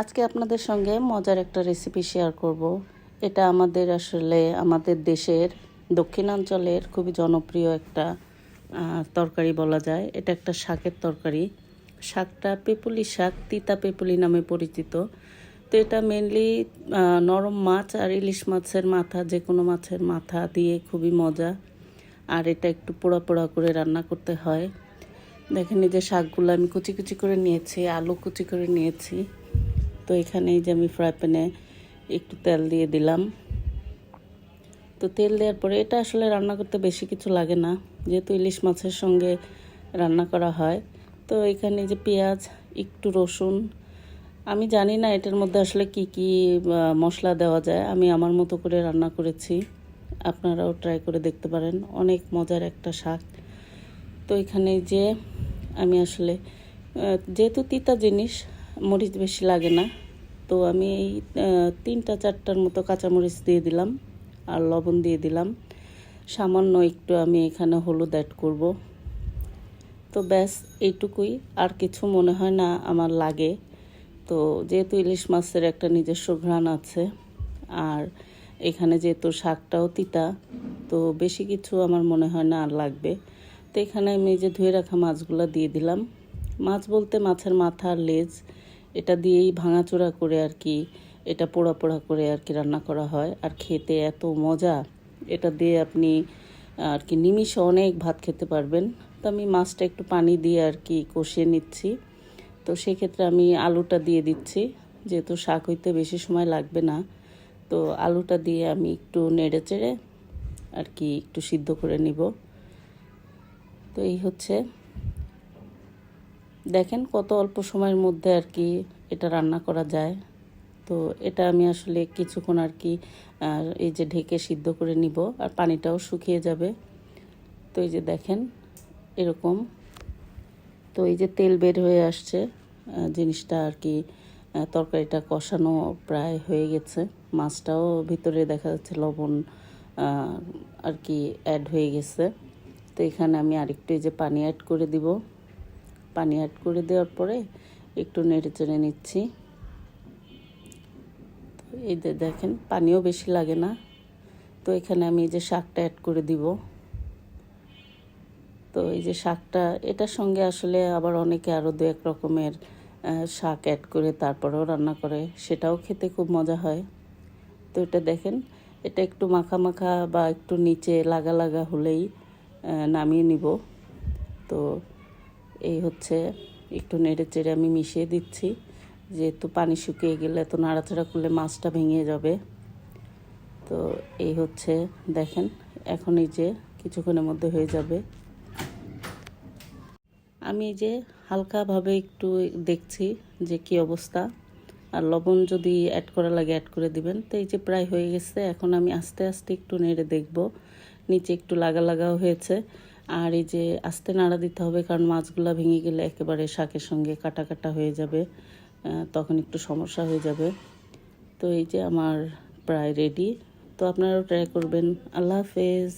আজকে আপনাদের সঙ্গে মজার একটা রেসিপি শেয়ার করব। এটা আমাদের আসলে আমাদের দেশের দক্ষিণাঞ্চলের খুবই জনপ্রিয় একটা তরকারি বলা যায়। এটা একটা শাকের তরকারি। শাকটা পেপুলি শাক, তিতা পেপুলি নামে পরিচিত। তো এটা মেনলি নরম মাছ আর ইলিশ মাছের মাথা যে কোনো মাছের মাথা দিয়ে খুবই মজা। আর এটা একটু পোড়া পোড়া করে রান্না করতে হয়। দেখেন এই যে শাকগুলো আমি কুচি কুচি করে নিয়েছি, আলু কুচি করে নিয়েছি। তো এখানে যে আমি ফ্রাই প্যানে একটু তেল দিয়ে দিলাম। তো তেল দেওয়ার পরে এটা আসলে রান্না করতে বেশি কিছু লাগে না, যেহেতু ইলিশ মাছের সঙ্গে রান্না করা হয়। তো এখানে যে পেঁয়াজ, একটু রসুন, আমি জানি না এটার মধ্যে আসলে কি কি মশলা দেওয়া যায়। আমি আমার মতো করে রান্না করেছি। আপনারাও ট্রাই করে দেখতে পারেন। অনেক মজার একটা শাক। তো এখানে যে আমি আসলে যেহেতু তিতা জিনিস মরিচ বেশি লাগে না। তো আমি এই তিনটা চারটার মতো কাঁচামরিচ দিয়ে দিলাম আর লবণ দিয়ে দিলাম। সামান্য একটু আমি এখানে হলুদ অ্যাড করব। তো ব্যাস, এইটুকুই। আর কিছু মনে হয় না আমার লাগে। তো যেহেতু ইলিশ মাছের একটা নিজস্ব ঘ্রাণ আছে, আর এখানে যেহেতু শাকটাও তিতা, তো বেশি কিছু আমার মনে হয় না আর লাগবে। তো এখানে আমি যে ধুয়ে রাখা মাছগুলো দিয়ে দিলাম। মাছ বলতে মাছের মাথা আর লেজ এটা দিয়েই ভাঙাচোরা করে আর কি, এটা পোড়া পোড়া করে আর কি রান্না করা হয়। আর খেতে এত মজা, এটা দিয়ে আপনি আর কি নিমিষে অনেক ভাত খেতে পারবেন। তো আমি মাছটা একটু পানি দিয়ে আর কি কষিয়ে নিচ্ছি। তো সেক্ষেত্রে আমি আলুটা দিয়ে দিচ্ছি, যেহেতু শাক হইতে বেশি সময় লাগবে না। তো আলুটা দিয়ে আমি একটু নেড়ে চেড়ে আর কি একটু সিদ্ধ করে নিব। তো এই হচ্ছে। দেখেন কত অল্প সময়ের মধ্যে আর কি এটা রান্না করা যায়। তো এটা আমি আসলে কিছুক্ষণ আর কি এই যে ঢেকে সিদ্ধ করে নিব আর পানিটাও শুকিয়ে যাবে। তো এই যে দেখেন এরকম। তো এই যে তেল বের হয়ে আসছে জিনিসটা আর কি তরকারিটা কষানো প্রায় হয়ে গেছে। মাছটাও ভিতরে দেখা যাচ্ছে লবণ আর কি অ্যাড হয়ে গেছে। তো এখানে আমি আরেকটু এই যে পানি অ্যাড করে দিব। পানি অ্যাড করে দেওয়ার পরে একটু নেড়ে চেড়ে নিচ্ছি। এই দেখেন, পানিও বেশি লাগে না। তো এখানে আমি এই যে শাকটা অ্যাড করে দিব। তো এই যে শাকটা, এটার সঙ্গে আসলে আবার অনেকে আরও দু এক রকমের শাক অ্যাড করে তারপরেও রান্না করে, সেটাও খেতে খুব মজা হয়। তো এটা দেখেন, এটা একটু মাখা মাখা বা একটু নিচে লাগা লাগা হলেই নামিয়ে নিব। তো এই হচ্ছে একটু নেড়ে চেড়ে আমি মিশিয়ে দিচ্ছি। যেহেতু পানি শুকিয়ে গেলে তো নাড়াচাড়া করলে মাছটা ভেঙে যাবে। তো এই হচ্ছে, দেখেন, এখন এই যে কিছুক্ষণের মধ্যে হয়ে যাবে। আমি এই যে হালকাভাবে একটু দেখছি যে কি অবস্থা। আর লবণ যদি অ্যাড করা লাগে অ্যাড করে দিবেন। তো এই যে প্রায় হয়ে গেছে, এখন আমি আস্তে আস্তে একটু নেড়ে দেখব। নিচে একটু লাগা লাগাও হয়েছে। আর এই যে আস্তে নাড়া দিতে হবে, কারণ মাছগুলো ভেঙে গেলে একেবারে শাকের সঙ্গে কাটা কাটা হয়ে যাবে তখন একটু সমস্যা হয়ে যাবে। তো এই যে আমার প্রায় রেডি তো আপনারাও ট্রাই করবেন। আল্লাহ হাফেজ।